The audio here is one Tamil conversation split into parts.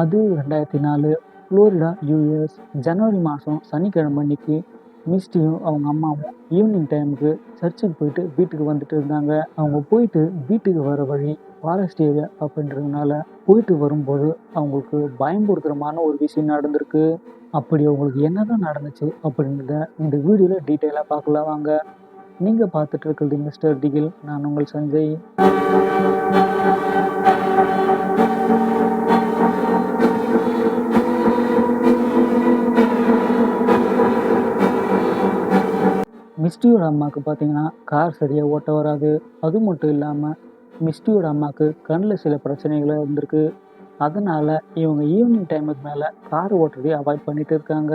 அது ரெண்டாயிரத்தி நாலு ஃப்ளோரிடா யூஎஸ் ஜனவரி மாதம் சனிக்கிழமை அன்னைக்கு மிஸ்டியும் அவங்க அம்மாவும் ஈவினிங் டைமுக்கு சர்ச்சுக்கு போயிட்டு வீட்டுக்கு வந்துட்டு இருந்தாங்க. அவங்க போயிட்டு வீட்டுக்கு வர வழி ஃபாரஸ்ட் ஏரியா அப்படின்றதுனால போயிட்டு வரும்போது அவங்களுக்கு பயம்படுத்துகிறமான ஒரு விஷயம் நடந்திருக்கு. அப்படி அவங்களுக்கு என்னதான் நடந்துச்சு அப்படின்றத இந்த வீடியோவில் டீட்டெயிலாக பார்க்கலாம் வாங்க. நீங்கள் பார்த்துட்டு இருக்கிறது மிஸ்டர் திகில் நான் உங்கள் சஞ்சய். மிஸ்டியோட அம்மாவுக்கு பார்த்தீங்கன்னா கார் சரியாக ஓட்ட வராது. அது மட்டும் இல்லாமல் மிஸ்டியோட அம்மாவுக்கு கண்ணில் சில பிரச்சனைகள் இருந்திருக்கு. அதனால் இவங்க ஈவினிங் டைமுக்கு மேலே கார் ஓட்டுறதையும் அவாய்ட் பண்ணிட்டு இருக்காங்க.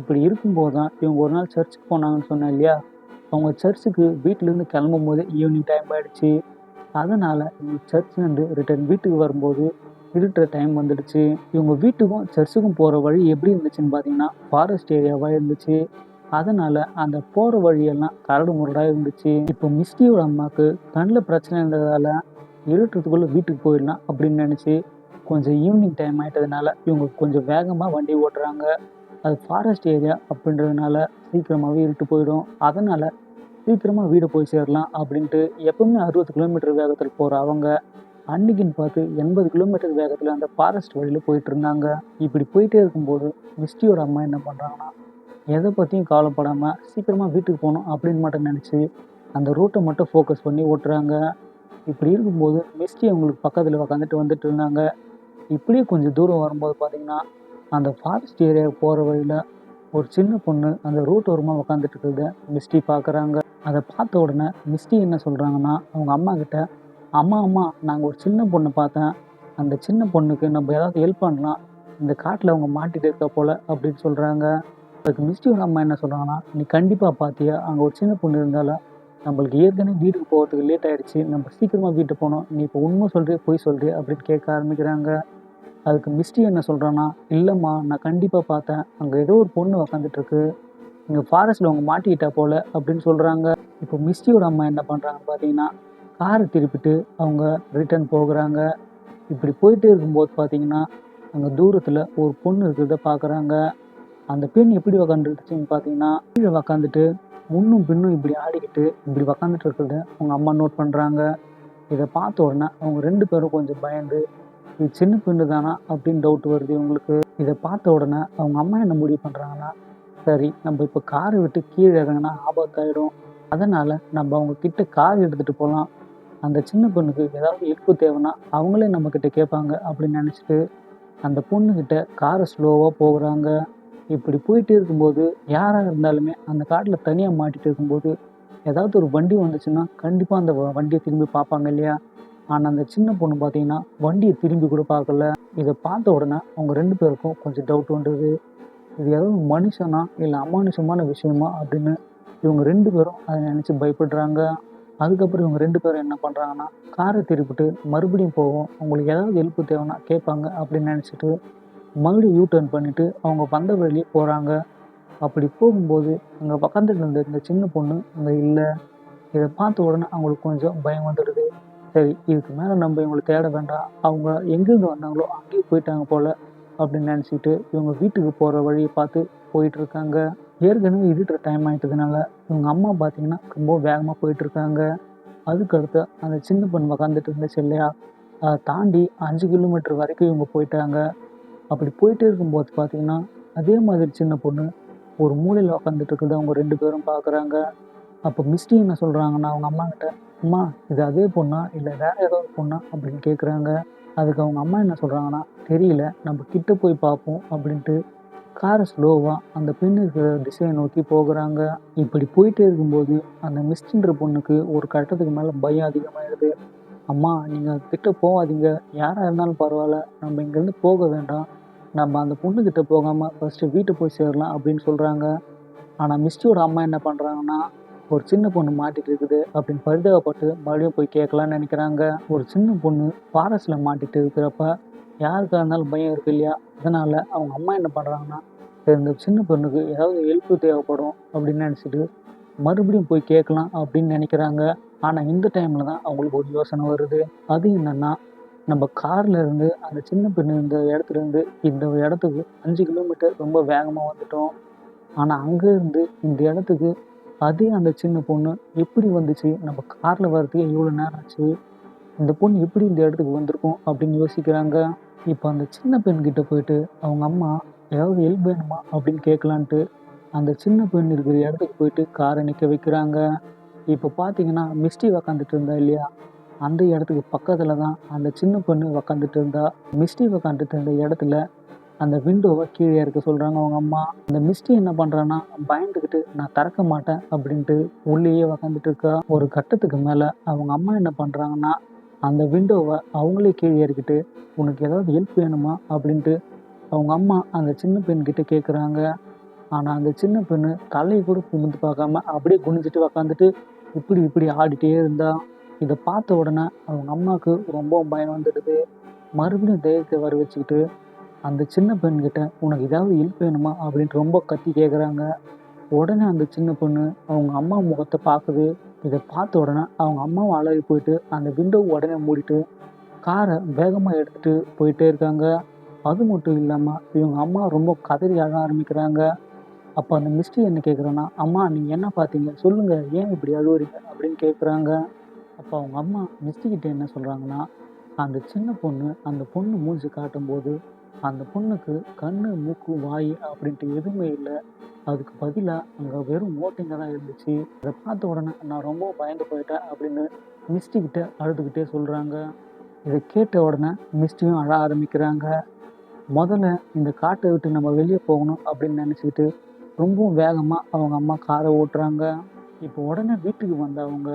இப்படி இருக்கும்போது தான் இவங்க ஒரு நாள் சர்ச்சுக்கு போனாங்கன்னு சொன்னேன் இல்லையா? அவங்க சர்ச்சுக்கு வீட்டிலேருந்து கிளம்பும் போது ஈவினிங் டைம் ஆகிடுச்சு அதனால் இவங்க சர்ச்லேருந்து ரிட்டர்ன் வீட்டுக்கு வரும்போது இருட்டுற டைம் வந்துடுச்சு. இவங்க வீட்டுக்கும் சர்ச்சுக்கும் போகிற வழி எப்படி இருந்துச்சுன்னு பார்த்தீங்கன்னா ஃபாரஸ்ட் ஏரியாவாக இருந்துச்சு. அதனால் அந்த போகிற வழியெல்லாம் கரடு முரடாக இருந்துச்சு இப்போ மிஸ்டியோட அம்மாவுக்கு கண்ணில் பிரச்சனை இருந்ததால் இருட்டுறதுக்குள்ளே வீட்டுக்கு போயிடலாம் அப்படின்னு நினச்சி கொஞ்சம் ஈவினிங் டைம் ஆகிட்டதுனால இவங்க கொஞ்சம் வேகமாக வண்டி ஓட்டுறாங்க. அது ஃபாரஸ்ட் ஏரியா அப்படின்றதுனால சீக்கிரமாகவே இருட்டு போயிடும். அதனால் சீக்கிரமாக வீடு போய் சேரலாம் அப்படின்ட்டு எப்பவுமே அறுபது கிலோமீட்டர் வேகத்தில் போகிற அவங்க. அன்னைக்குன்னு பார்த்து எண்பது கிலோமீட்டர் வேகத்தில் அந்த ஃபாரஸ்ட் வழியில் போயிட்டு இருந்தாங்க. இப்படி போயிட்டே இருக்கும்போது மிஸ்டியோட அம்மா என்ன பண்ணுறாங்கன்னா எதை பற்றியும் கவலைப்படாமல் சீக்கிரமாக வீட்டுக்கு போகணும் அப்படின்னு மட்டும் நினச்சி அந்த ரூட்டை மட்டும் ஃபோக்கஸ் பண்ணி ஓட்டுறாங்க. இப்படி இருக்கும்போது மிஸ்டி அவங்களுக்கு பக்கத்தில் உக்காந்துட்டு வந்துட்டு இருந்தாங்க. இப்படியே கொஞ்சம் தூரம் வரும்போது பார்த்தீங்கன்னா அந்த ஃபாரஸ்ட் ஏரியாவுக்கு போகிற வழியில் ஒரு சின்ன பொண்ணு அந்த ரூட் ஓரமாக உக்காந்துட்டு இருக்கிறத மிஸ்டி பார்க்குறாங்க அதை பார்த்த உடனே மிஸ்டி என்ன சொல்கிறாங்கன்னா அவங்க அம்மா கிட்ட அம்மா அம்மா நாங்கள் ஒரு சின்ன பொண்ணை பார்த்தேன். அந்த சின்ன பொண்ணுக்கு நம்ம ஏதாவது ஹெல்ப் பண்ணலாம். இந்த காட்டில் அவங்க மாட்டிகிட்டு இருக்க போல் அப்படின்னு சொல்கிறாங்க அதுக்கு மிஸ்டியோட அம்மா என்ன சொல்கிறாங்கன்னா நீ கண்டிப்பாக பார்த்தியா அங்கே ஒரு சின்ன பொண்ணு இருந்தாலும் நம்மளுக்கு ஏற்கனவே வீட்டுக்கு போகிறதுக்கு லேட் ஆகிடுச்சு நம்ம சீக்கிரமாக வீட்டுக்கு போனோம் நீ இப்போ உண்மை சொல்கிறே பொய் சொல்கிறே அப்படின்னு கேட்க ஆரம்பிக்கிறாங்க. அதுக்கு மிஸ்டி என்ன சொல்கிறான்னா இல்லைம்மா நான் கண்டிப்பாக பார்த்தேன் அங்கே ஏதோ ஒரு பொண்ணு உக்காந்துட்ருக்கு இங்கே ஃபாரஸ்ட்டில் அவங்க மாட்டிக்கிட்டா போல் அப்படின்னு சொல்கிறாங்க இப்போ மிஸ்டியோட அம்மா என்ன பண்ணுறாங்கன்னு பார்த்தீங்கன்னா காரை திருப்பிட்டு அவங்க ரிட்டர்ன் போகிறாங்க. இப்படி போயிட்டே இருக்கும்போது பார்த்தீங்கன்னா அங்கே தூரத்தில் ஒரு பொண்ணு இருக்கிறத பார்க்குறாங்க அந்த பெண் எப்படி உக்காந்துருச்சுன்னு பார்த்தீங்கன்னா கீழே உக்காந்துட்டு முன்னும் பின்னும் இப்படி ஆடிக்கிட்டு இப்படி உக்காந்துட்டு இருக்கிறத அவங்க அம்மா நோட் பண்ணுறாங்க இதை பார்த்த உடனே அவங்க ரெண்டு பேரும் கொஞ்சம் பயந்து இது சின்ன பெண்ணு தானா அப்படின்னு டவுட் வருது இவங்களுக்கு. இதை பார்த்த உடனே அவங்க அம்மா என்ன முடிவு பண்ணுறாங்கன்னா சரி நம்ம இப்போ காரை விட்டு கீழே இறங்கினா ஆபத்தாயிடும். அதனால் நம்ம அவங்க கிட்ட கார் எடுத்துகிட்டு போகலாம் அந்த சின்ன பொண்ணுக்கு ஏதாவது ஹெல்ப் தேவைன்னா அவங்களே நம்மக்கிட்ட கேட்பாங்க அப்படின்னு நினச்சிட்டு அந்த பொண்ணுக்கிட்ட காரை ஸ்லோவாக போகிறாங்க. இப்படி போயிட்டு இருக்கும்போது யாராக இருந்தாலுமே அந்த காட்டில் தனியாக மாட்டிகிட்டு இருக்கும்போது ஏதாவது ஒரு வண்டி வந்துச்சுன்னா கண்டிப்பாக அந்த வண்டியை திரும்பி பார்ப்பாங்க இல்லையா? ஆனால் அந்த சின்ன பொண்ணு பார்த்தீங்கன்னா வண்டியை திரும்பி கூட பார்க்கல. இதை பார்த்த உடனே அவங்க ரெண்டு பேருக்கும் கொஞ்சம் டவுட் வந்தது. இது ஏதாவது மனுஷனா இல்லை அமானுஷமான விஷயமா அப்படின்னு இவங்க ரெண்டு பேரும் அதை நினச்சி பயப்படுறாங்க. அதுக்கப்புறம் இவங்க ரெண்டு பேரும் என்ன பண்ணுறாங்கன்னா காரை திருப்பிட்டு மறுபடியும் போவோம் அவங்களுக்கு ஏதாவது ஹெல்ப் தேவைன்னா கேட்பாங்க அப்படின்னு நினச்சிட்டு மறுபடியும் யூ டர்ன் பண்ணிவிட்டு அவங்க வந்த வழியே போகிறாங்க அப்படி போகும்போது அங்கே பக்கத்தில் இருந்த இந்த சின்ன பொண்ணு அங்கே இல்லை. இதை பார்த்த உடனே அவங்களுக்கு கொஞ்சம் பயம் வந்துடுது. சரி இதுக்கு மேலே நம்ம இவங்களை தேட வேண்டாம். அவங்க எங்கேருந்து வந்தாங்களோ அங்கேயே போயிட்டாங்க போல் அப்படின்னு நினச்சிட்டு இவங்க வீட்டுக்கு போகிற வழியை பார்த்து போயிட்டுருக்காங்க ஏற்கனவே இருட்டுற டைம் ஆகிட்டதுனால இவங்க அம்மா பார்த்தீங்கன்னா ரொம்ப வேகமாக போயிட்டுருக்காங்க அதுக்கடுத்து அந்த சின்ன பொண்ணு உக்காந்துட்டு இருந்துச்சு இல்லையா அதை தாண்டி அஞ்சு கிலோமீட்டர் வரைக்கும் இவங்க போயிட்டாங்க. அப்படி போயிட்டே இருக்கும்போது பார்த்தீங்கன்னா அதே மாதிரி சின்ன பொண்ணு ஒரு மூலையில் உக்காந்துட்டு இருக்கிறத அவங்க ரெண்டு பேரும் பார்க்குறாங்க அப்போ மிஸ்டி என்ன சொல்கிறாங்கன்னா அவங்க அம்மாக்கிட்ட அம்மா இது அதே பொண்ணா? இல்லை வேற ஏதோ ஒரு பொண்ணா? அப்படின்னு கேட்குறாங்க அதுக்கு அவங்க அம்மா என்ன சொல்கிறாங்கன்னா தெரியல நம்ம கிட்ட போய் பார்ப்போம் அப்படின்ட்டு காரை ஸ்லோவாக அந்த பெண் இருக்கிற திசையை நோக்கி போகிறாங்க. இப்படி போயிட்டே இருக்கும்போது அந்த மிஸ்டின்ற பொண்ணுக்கு ஒரு கட்டத்துக்கு மேலே பயம் அதிகமாகிடுது அம்மா நீங்கள் கிட்ட போகாதீங்க யாராக இருந்தாலும் பரவாயில்ல. நம்ம இங்கேருந்து போக வேண்டாம். நம்ம அந்த பொண்ணுக்கிட்ட போகாமல் ஃபஸ்ட்டு வீட்டு போய் சேரலாம் அப்படின்னு சொல்கிறாங்க ஆனால் மிஸ்டியோட அம்மா என்ன பண்ணுறாங்கன்னா ஒரு சின்ன பொண்ணு மாட்டிட்டு இருக்குது அப்படின்னு பரிதாபப்பட்டு மறுபடியும் போய் கேட்கலான்னு நினைக்கிறாங்க. ஒரு சின்ன பொண்ணு ஃபாரஸ்ட்டில் மாட்டிட்டு இருக்கிறப்ப யாருக்காக இருந்தாலும் பயம் இருக்கு இல்லையா? அதனால் அவங்க அம்மா என்ன பண்ணுறாங்கன்னா இந்த சின்ன பொண்ணுக்கு ஏதாவது ஹெல்ப் தேவைப்படும் அப்படின்னு நினச்சிட்டு மறுபடியும் போய் கேட்கலாம் அப்படின்னு நினைக்கிறாங்க. ஆனால் இந்த டைமில் தான் அவங்களுக்கு ஒரு யோசனை வருது அது என்னென்னா நம்ம கார்ல இருந்து அந்த சின்ன பெண் இந்த இடத்துலேருந்து இந்த இடத்துக்கு அஞ்சு கிலோமீட்டர் ரொம்ப வேகமாக வந்துட்டோம். ஆனால் அங்கேருந்து இந்த இடத்துக்கு அதே அந்த சின்ன பொண்ணு எப்படி வந்துச்சு? நம்ம காரில் வர்றதுக்கே இவ்வளோ நேரம் ஆச்சு. இந்த பொண்ணு எப்படி இந்த இடத்துக்கு வந்திருக்கும்? அப்படின்னு யோசிக்கிறாங்க. இப்போ அந்த சின்ன பெண்கிட்ட போயிட்டு அவங்க அம்மா ஏதாவது ஹெல்ப் வேணுமா? அப்படின்னு கேட்கலான்ட்டு அந்த சின்ன பெண் இருக்கிற இடத்துக்கு போயிட்டு காரை நிற்க வைக்கிறாங்க. இப்போ பார்த்தீங்கன்னா, மிஸ்டி உக்காந்துட்டு இருந்தா இல்லையா? அந்த இடத்துக்கு பக்கத்தில் தான் அந்த சின்ன பொண்ணு உக்காந்துட்டு இருந்தா. மிஸ்டி உக்காந்துட்டு இருந்த இடத்துல அந்த விண்டோவை கீழே இறக்க சொல்கிறாங்க அவங்க அம்மா. அந்த மிஸ்டி என்ன பண்ணுறான்னா பயந்துக்கிட்டு நான் திறக்க மாட்டேன் அப்படின்ட்டு உள்ளேயே உக்காந்துட்டு இருக்கா. ஒரு கட்டத்துக்கு மேலே அவங்க அம்மா என்ன பண்ணுறாங்கன்னா அந்த விண்டோவை அவங்களே கீழே இறக்கிட்டு, உனக்கு ஏதாவது ஹெல்ப் வேணுமா? அப்படின்ட்டு அவங்க அம்மா அந்த சின்ன பெண்கிட்ட கேட்குறாங்க. ஆனால் அந்த சின்ன பெண்ணு தலையை கூட குமிந்து பார்க்காம அப்படியே குனிஞ்சுட்டு உக்காந்துட்டு இப்படி இப்படி ஆடிட்டே இருந்தா. இதை பார்த்த உடனே அவங்க அம்மாவுக்கு ரொம்ப பயம் வந்துடுது. மறுபடியும் தைரியத்த வர வச்சுக்கிட்டு அந்த சின்ன பெண்கிட்ட உனக்கு ஏதாவது ஹெல்ப் வேணுமா? அப்படின்ட்டு ரொம்ப கத்தி கேட்குறாங்க. உடனே அந்த சின்ன பொண்ணு அவங்க அம்மா முகத்தை பார்க்குது இதை பார்த்த உடனே அவங்க அம்மாவும் அழகி போயிட்டு அந்த விண்டோ உடனே மூடிட்டு காரை வேகமாக எடுத்துகிட்டு போயிட்டே இருக்காங்க. அது மட்டும் இல்லாமல் இவங்க அம்மா ரொம்ப கதறி அழ ஆரம்பிக்கிறாங்க. அப்போ அந்த மிஸ்டி என்ன கேட்குறோன்னா அம்மா நீங்கள் என்ன பார்த்தீங்க? சொல்லுங்க. ஏன் இப்படி அழுவுறீங்க? அப்படின்னு கேட்குறாங்க. அப்போ அவங்க அம்மா மிஸ்டி என்ன சொல்கிறாங்கன்னா அந்த சின்ன பொண்ணு அந்த பொண்ணு மூஞ்சி காட்டும்போது, அந்த பொண்ணுக்கு கண்ணு, மூக்கு, வாய் அப்படின்ட்டு எதுவுமே இல்லை அதுக்கு பதிலாக அங்கே வெறும் ஓட்டிங்க தான் இருந்துச்சு. அதை பார்த்த உடனே நான் ரொம்ப பயந்து போயிட்டேன் அப்படின்னு மிஸ்டிக்கிட்ட அழுதுகிட்டே சொல்கிறாங்க இதை கேட்ட உடனே மிஸ்டியும் அழ ஆரம்பிக்கிறாங்க. முதல்ல இந்த காட்டை விட்டு நம்ம வெளியே போகணும் அப்படின்னு நினச்சிக்கிட்டு ரொம்பவும் வேகமாக அவங்க அம்மா காரை ஓட்டுறாங்க. இப்போ உடனே வீட்டுக்கு வந்தவங்க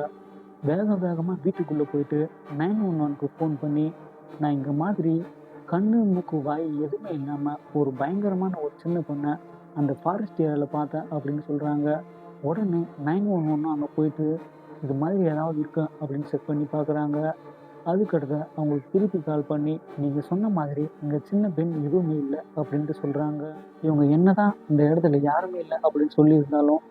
வேகம் வேகமாக வேக போயிட்டு நைன் போயிட்டு 911க்கு ஃபோன் பண்ணி, நான் இங்கே மாதிரி கண்ணு, மூக்கு, வாய் எதுவுமே இல்லாமல் ஒரு பயங்கரமான ஒரு சின்ன பொண்ணை அந்த ஃபாரஸ்ட் ஏரியாவில் பார்த்தேன் அப்படின்னு சொல்கிறாங்க உடனே நைன் ஒன் 911ம் அங்கே போயிட்டு இது மாதிரி ஏதாவது இருக்கு அப்படின்னு செக் பண்ணி பார்க்குறாங்க. அதுக்கடுத்து அவங்களுக்கு திருப்பி கால் பண்ணி, நீங்கள் சொன்ன மாதிரி இங்கே சின்ன பெண் எதுவுமே இல்லை அப்படின்ட்டு சொல்கிறாங்க இவங்க என்னதான் இந்த இடத்துல யாருமே இல்லை அப்படின்னு சொல்லியிருந்தாலும்,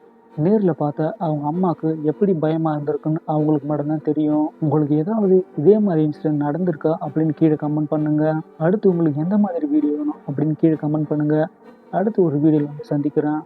நேரில் பார்த்தா அவங்க அம்மாவுக்கு எப்படி பயமாக இருந்திருக்குன்னு அவங்களுக்கு மட்டும்தான் தெரியும். உங்களுக்கு ஏதாவது இதே மாதிரி இன்சிடென்ட் நடந்திருக்கா? அப்படின்னு கீழே கமெண்ட் பண்ணுங்க. அடுத்து உங்களுக்கு எந்த மாதிரி வீடியோ வேணும்? அப்படின்னு கீழே கமெண்ட் பண்ணுங்கள் அடுத்து ஒரு வீடியோவில் வந்து சந்திக்கிறேன்.